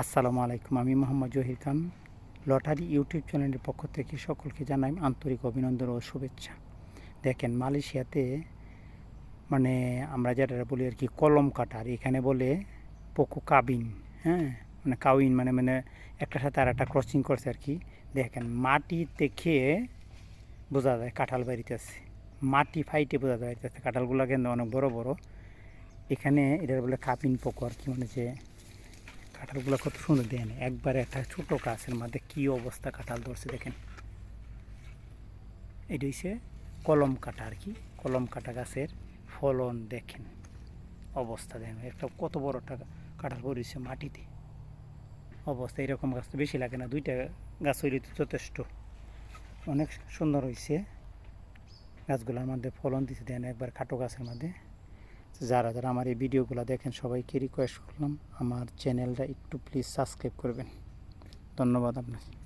আসসালামু আলাইকুম, আমি মোহাম্মদ জহির খান। লটারি ইউটিউব চ্যানেলের পক্ষ থেকে সকলকে জানাই আন্তরিক অভিনন্দন ও শুভেচ্ছা। দেখেন, মালয়েশিয়াতে মানে আমরা যেটা বলি আর কি, কলম কাটার। এখানে বলে পোকো কাবিন হ্যাঁ? মানে কাউইন মানে মানে একটার সাথে আর একটা ক্রসিং করছে আর কি। দেখেন মাটিতে খেয়ে বোঝা যায় কাঁঠাল বাড়িতেছে। মাটি ফাইটে বোঝা যায় কাঁঠালগুলো কিন্তু অনেক বড় বড়। এখানে এটার বলে কাপিন পোকো আর কি মানে যে কাঁঠালগুলো কত সুন্দর দেন একবারে একটা ছোটো গাছের মধ্যে কী অবস্থা কাঁঠাল ধরছে দেখেন। এটা হচ্ছে কলম কাটা আর কি। কলম কাটা গাছের ফলন দেখেন। অবস্থা দেখেন, একটা কত বড় একটা কাঁঠাল পড়েছে মাটিতে। অবস্থা এরকম গাছ তো বেশি লাগে না, দুইটা গাছ হইলে তো যথেষ্ট। অনেক সুন্দর হয়েছে গাছগুলোর মধ্যে ফলন দিতে দেন একবার খাটো গাছের মধ্যে। যারা যারা আমার এই ভিডিওগুলো দেখেন, সবাইকে রিকোয়েস্ট করলাম, আমার চ্যানেলটা একটু প্লিজ সাবস্ক্রাইব করবেন। ধন্যবাদ আপনাকে।